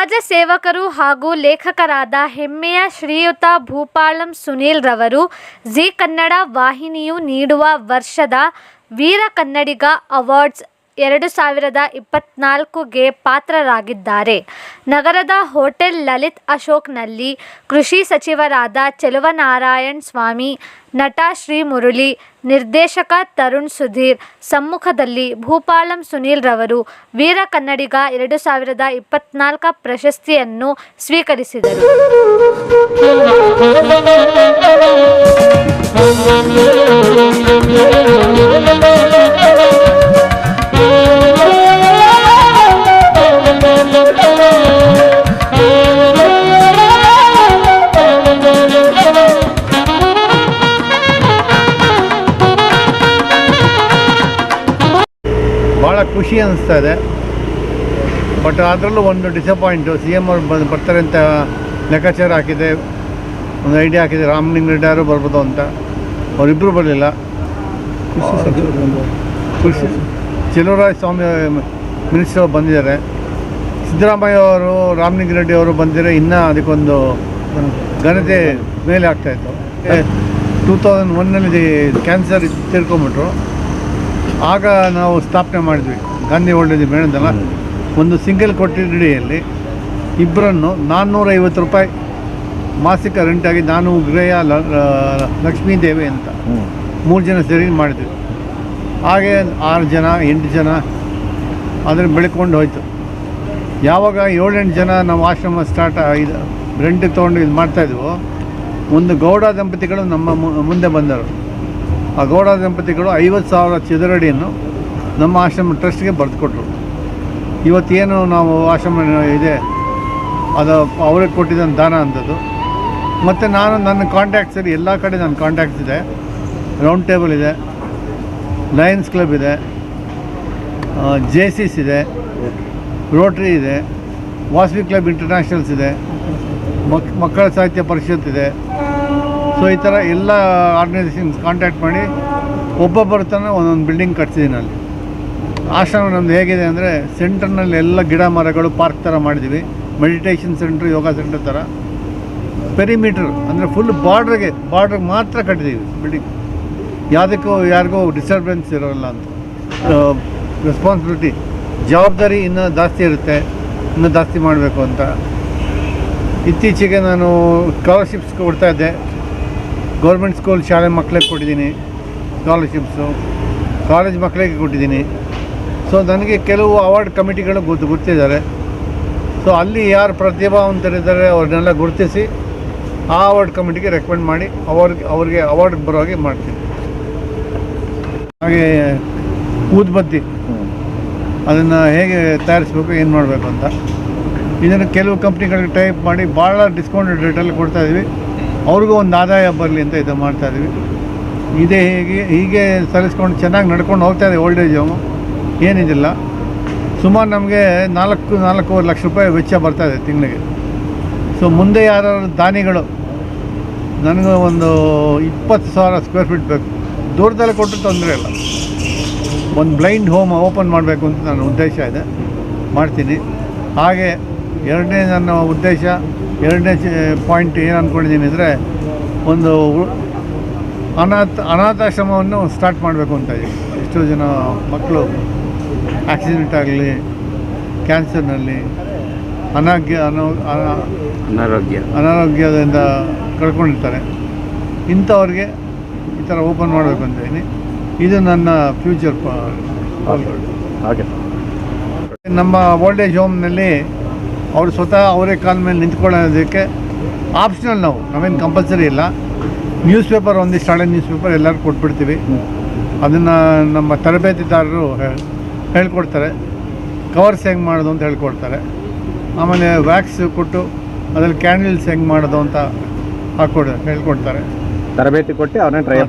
ಸಮಾಜ ಸೇವಕರು ಹಾಗೂ ಲೇಖಕರಾದ ಹೆಮ್ಮೆಯ ಶ್ರೀಯುತ ಭೂಪಾಳಂ ಸುನೀಲ್ ರವರು ಜಿ ಕನ್ನಡ ವಾಹಿನಿಯು ನೀಡುವ ವರ್ಷದ ವೀರ ಕನ್ನಡಿಗ ಅವಾರ್ಡ್ಸ್ ಎರಡು ಸಾವಿರದ ಇಪ್ಪತ್ನಾಲ್ಕುಗೆ ಪಾತ್ರರಾಗಿದ್ದಾರೆ. ನಗರದ ಹೋಟೆಲ್ ಲಲಿತ್ ಅಶೋಕ್ನಲ್ಲಿ ಕೃಷಿ ಸಚಿವರಾದ ಚೆಲುವನಾರಾಯಣ್ ಸ್ವಾಮಿ, ನಟ ಶ್ರೀ ಮುರಳಿ ನಿರ್ದೇಶಕ ತರುಣ್ ಸುಧೀರ್, ಸಮ್ಮುಖದಲ್ಲಿ ಭೂಪಾಲಂ ಸುನೀಲ್ರವರು ವೀರ ಕನ್ನಡಿಗ ಎರಡು ಸಾವಿರದ ಇಪ್ಪತ್ನಾಲ್ಕ ಪ್ರಶಸ್ತಿಯನ್ನು ಸ್ವೀಕರಿಸಿದರು. ಭಾಳ ಖುಷಿ ಅನ್ನಿಸ್ತಾ ಇದೆ ಬಟ್ ಅದರಲ್ಲೂ ಒಂದು ಡಿಸಪಾಯಿಂಟು ಸಿ ಎಂ ಅವ್ರು ಬಂದು ಬರ್ತಾರೆ ಅಂತ ಲೆಕ್ಕಾಚಾರ ಹಾಕಿದೆ. ಒಂದು ಐಡಿಯಾ ಹಾಕಿದೆ. ರಾಮಲಿಂಗ ರೆಡ್ಡಿ ಯಾರು ಬರ್ಬೋದು ಅಂತ. ಅವರಿಬ್ಬರು ಬರಲಿಲ್ಲ. ಖುಷಿ ಚೆಲುವರಾಯ ಸ್ವಾಮಿ ಮಿನಿಸ್ಟರ್ ಬಂದಿದ್ದಾರೆ. ಸಿದ್ದರಾಮಯ್ಯ ಅವರು ರಾಮಲಿಂಗ ರೆಡ್ಡಿ ಅವರು ಬಂದಿದ್ರೆ ಇನ್ನೂ ಅದಕ್ಕೊಂದು ಘನತೆ ಮೇಲೆ ಆಗ್ತಾಯಿತ್ತು ಟೂ ತೌಸಂಡ್ ಒನ್ನಲ್ಲಿ ಕ್ಯಾನ್ಸರ್ ತಿಳ್ಕೊಂಬಿಟ್ರು ಆಗ ನಾವು ಸ್ಥಾಪನೆ ಮಾಡಿದ್ವಿ. ಗಾಂಧಿ ಒಳ್ಳೆದು ಮೇಳದಲ್ಲ ಒಂದು ಸಿಂಗಲ್ ಕೊಠಡಿಯಲ್ಲಿ ಇಬ್ಬರನ್ನು ನಾನ್ನೂರೈವತ್ತು ರೂಪಾಯಿ ಮಾಸಿಕ ರೆಂಟಾಗಿ ನಾನು ಗೃಹ ಲಕ್ಷ್ಮೀ ದೇವಿ ಅಂತ ಮೂರು ಜನ ಸೇರಿ ಮಾಡಿದ್ವಿ. ಹಾಗೆ ಆರು ಜನ ಎಂಟು ಜನ ಅದನ್ನು ಬೆಳ್ಕೊಂಡು ಹೋಯ್ತು. ಯಾವಾಗ ಏಳೆಂಟು ಜನ ನಾವು ಆಶ್ರಮ ಸ್ಟಾರ್ಟ್ ಇದು ರೆಂಟ್ ತೊಗೊಂಡು ಇದು ಮಾಡ್ತಾಯಿದ್ವು ಒಂದು ಗೌಡ ದಂಪತಿಗಳು ನಮ್ಮ ಮು- ಮುಂದೆ ಬಂದರು. ಆ ಗೌಡ ದಂಪತಿಗಳು ಐವತ್ತು ಸಾವಿರ ಚದರಡಿಯನ್ನು ನಮ್ಮ ಆಶ್ರಮ ಟ್ರಸ್ಟ್ಗೆ ಬರೆದುಕೊಟ್ರು. ಇವತ್ತೇನು ನಾವು ಆಶ್ರಮ ಇದೆ, ಅದು ಅವರಿಗೆ ಕೊಟ್ಟಿದ್ದಂಥ ದಾನ ಅಂಥದ್ದು ಮತ್ತು ನಾನು ನನ್ನ ಕಾಂಟ್ಯಾಕ್ಟ್ಸಲ್ಲಿ ಎಲ್ಲ ಕಡೆ ನನ್ನ ಕಾಂಟ್ಯಾಕ್ಟ್ಸ್ ಇದೆ. ರೌಂಡ್ ಟೇಬಲ್ ಇದೆ ಲಯನ್ಸ್ ಕ್ಲಬ್ ಇದೆ ಜೆ ಸಿಸ್ ಇದೆ ರೋಟ್ರಿ ಇದೆ ವಾಸವಿ ಕ್ಲಬ್ ಇಂಟರ್ನ್ಯಾಷನಲ್ಸ್ ಇದೆ, ಮಕ್, ಮಕ್ಕಳ ಸಾಹಿತ್ಯ ಪರಿಷತ್ ಇದೆ. ಸೊ ಈ ಥರ ಎಲ್ಲ ಆರ್ಗನೈಸೇಷನ್ಸ್ ಕಾಂಟ್ಯಾಕ್ಟ್ ಮಾಡಿ ಒಬ್ಬೊಬ್ಬರ ತನಕ ಒಂದೊಂದು ಬಿಲ್ಡಿಂಗ್ ಕಟ್ಸಿದ್ದೀನಿ ಅಲ್ಲಿ. ಆಶ್ರಮ ನಮ್ದು ಹೇಗಿದೆ ಅಂದರೆ ಸೆಂಟರ್ನಲ್ಲಿ ಎಲ್ಲ ಗಿಡ ಮರಗಳು ಪಾರ್ಕ್ ಥರ ಮಾಡಿದ್ದೀವಿ ಮೆಡಿಟೇಷನ್ ಸೆಂಟ್ರ್ ಯೋಗ ಸೆಂಟರ್ ಥರ ಪೆರಿಮೀಟ್ರ್ ಅಂದರೆ ಫುಲ್ ಬಾರ್ಡ್ರಿಗೆ ಬಾರ್ಡ್ರಿಗೆ ಮಾತ್ರ ಕಟ್ಟಿದ್ದೀವಿ ಬಿಲ್ಡಿಂಗ್ ಯಾವುದಕ್ಕೂ ಯಾರಿಗೂ ಡಿಸ್ಟರ್ಬೆನ್ಸ್ ಇರೋಲ್ಲ ಅಂತ. ರೆಸ್ಪಾನ್ಸಿಬಿಲಿಟಿ ಜವಾಬ್ದಾರಿ ಇನ್ನೂ ಜಾಸ್ತಿ ಇರುತ್ತೆ, ಇನ್ನೂ ಜಾಸ್ತಿ ಮಾಡಬೇಕು ಅಂತ. ಇತ್ತೀಚೆಗೆ ನಾನು ಸ್ಕಾಲರ್ಶಿಪ್ಸ್ ಕೊಡ್ತಾ ಇದ್ದೆ. ಗೌರ್ಮೆಂಟ್ ಸ್ಕೂಲ್ ಶಾಲೆ ಮಕ್ಕಳಿಗೆ ಕೊಟ್ಟಿದ್ದೀನಿ ಸ್ಕಾಲರ್ಶಿಪ್ಸು ಕಾಲೇಜ್ ಮಕ್ಕಳಿಗೆ ಕೊಟ್ಟಿದ್ದೀನಿ. ಸೊ ನನಗೆ ಕೆಲವು ಅವಾರ್ಡ್ ಕಮಿಟಿಗಳು ಗೊತ್ತು, ಗೊತ್ತಿದ್ದಾರೆ. ಸೊ ಅಲ್ಲಿ ಯಾರು ಪ್ರತಿಭಾವಂತರಿದ್ದಾರೆ, ಅವ್ರನ್ನೆಲ್ಲ ಗುರುತಿಸಿ ಆ ಅವಾರ್ಡ್ ಕಮಿಟಿಗೆ ರೆಕಮೆಂಡ್ ಮಾಡಿ, ಅವ್ರಿಗೆ ಅವ್ರಿಗೆ ಅವಾರ್ಡ್ ಬರೋ ಹಾಗೆ ಮಾಡ್ತೀನಿ. ಹಾಗೆ, ಊದ್ಬತ್ತಿ. ಅದನ್ನು ಹೇಗೆ ತಯಾರಿಸ್ಬೇಕು, ಏನು ಮಾಡಬೇಕು ಅಂತ. ಇದನ್ನು ಕೆಲವು ಕಂಪ್ನಿಗಳಿಗೆ ಟೈಪ್ ಮಾಡಿ ಭಾಳ ಡಿಸ್ಕೌಂಟೆಡ್ ರೇಟಲ್ಲಿ ಕೊಡ್ತಾಯಿದ್ವಿ ಅವ್ರಿಗೂ ಒಂದು ಆದಾಯ ಬರಲಿ ಅಂತ ಇದು ಮಾಡ್ತಾ ಇದ್ದೀವಿ. ಇದೇ ಹೀಗೆ ಹೀಗೆ ಸಲ್ಲಿಸ್ಕೊಂಡು ಚೆನ್ನಾಗಿ ನಡ್ಕೊಂಡು ಹೋಗ್ತಾ ಇದೆ ಓಲ್ಡ್ ಏಜ್ ಹೋಮು ಏನಿದಿಲ್ಲ. ಸುಮಾರು ನಮಗೆ ನಾಲ್ಕು, ನಾಲ್ಕೂವರೆ ಲಕ್ಷ ರೂಪಾಯಿ ವೆಚ್ಚ ಬರ್ತಾ ಇದೆ ತಿಂಗಳಿಗೆ. ಸೊ ಮುಂದೆ ಯಾರು ದಾನಿಗಳು, ನನಗೆ ಒಂದು ಇಪ್ಪತ್ತು ಸಾವಿರ ಸ್ಕ್ವೇರ್ ಫೀಟ್ ಬೇಕು. ದೂರದಲ್ಲಿ ಕೊಟ್ಟರು ತೊಂದರೆ ಇಲ್ಲ. ಒಂದು ಬ್ಲೈಂಡ್ ಹೋಮ್ ಓಪನ್ ಮಾಡಬೇಕು ಅಂತ ನನ್ನ ಉದ್ದೇಶ ಇದೆ. ಮಾಡ್ತೀನಿ. ಹಾಗೆ ಎರಡನೇ ನನ್ನ ಉದ್ದೇಶ ಎರಡನೇ ಪಾಯಿಂಟ್ ಏನು ಅಂದ್ಕೊಂಡಿದ್ದೀನಿ ಅಂದರೆ ಒಂದು ಅನಾಥ ಅನಾಥಾಶ್ರಮವನ್ನು ಸ್ಟಾರ್ಟ್ ಮಾಡಬೇಕು ಅಂತ ಇದೆ. ಎಷ್ಟೋ ಜನ ಮಕ್ಕಳು ಆಕ್ಸಿಡೆಂಟ್ ಆಗಲಿ ಕ್ಯಾನ್ಸರ್ನಲ್ಲಿ ಅನಾಗ್ಯ ಅನೋ ಅನ- ಅನಾರೋಗ್ಯ. ಅನಾರೋಗ್ಯದಿಂದ ಕಳ್ಕೊಂಡಿರ್ತಾರೆ. ಇಂಥವ್ರಿಗೆ ಈ ಥರ ಓಪನ್ ಮಾಡಬೇಕು ಅಂತ ಇದ್ದೀನಿ. ಇದು ನನ್ನ ಫ್ಯೂಚರ್ ಹಾಗೆ. ನಮ್ಮ ಓಲ್ಡ್ ಏಜ್ ಹೋಮ್ನಲ್ಲಿ ಅವರು ಸ್ವತಃ ಅವರೇ ಕಾಲ ಮೇಲೆ ನಿಂತ್ಕೊಳ್ಳೋದಕ್ಕೆ ಆಪ್ಷನಲ್ ನಾವು, ನಾವೇನು ಕಂಪಲ್ಸರಿ ಇಲ್ಲ. ನ್ಯೂಸ್ ಪೇಪರ್ ಒಂದಿಷ್ಟು ಹಳೆ ನ್ಯೂಸ್ ಪೇಪರ್ ಎಲ್ಲರೂ ಕೊಟ್ಬಿಡ್ತೀವಿ. ಅದನ್ನು ನಮ್ಮ ತರಬೇತಿದಾರರು ಹೇಳ್- ಹೇಳ್ಕೊಡ್ತಾರೆ. ಕವರ್ಸ್ ಹೆಂಗೆ ಮಾಡೋದು ಅಂತ ಹೇಳ್ಕೊಡ್ತಾರೆ. ಆಮೇಲೆ ವ್ಯಾಕ್ಸ್ ಕೊಟ್ಟು ಅದ್ರಲ್ಲಿ ಕ್ಯಾಂಡಲ್ಸ್ ಹೆಂಗೆ ಮಾಡೋದು ಅಂತ ಹಾಕೊಡ ಹೇಳ್ಕೊಡ್ತಾರೆ. ತರಬೇತಿ ಕೊಟ್ಟು ಅವ್ರನ್ನ ಟ್ರೈ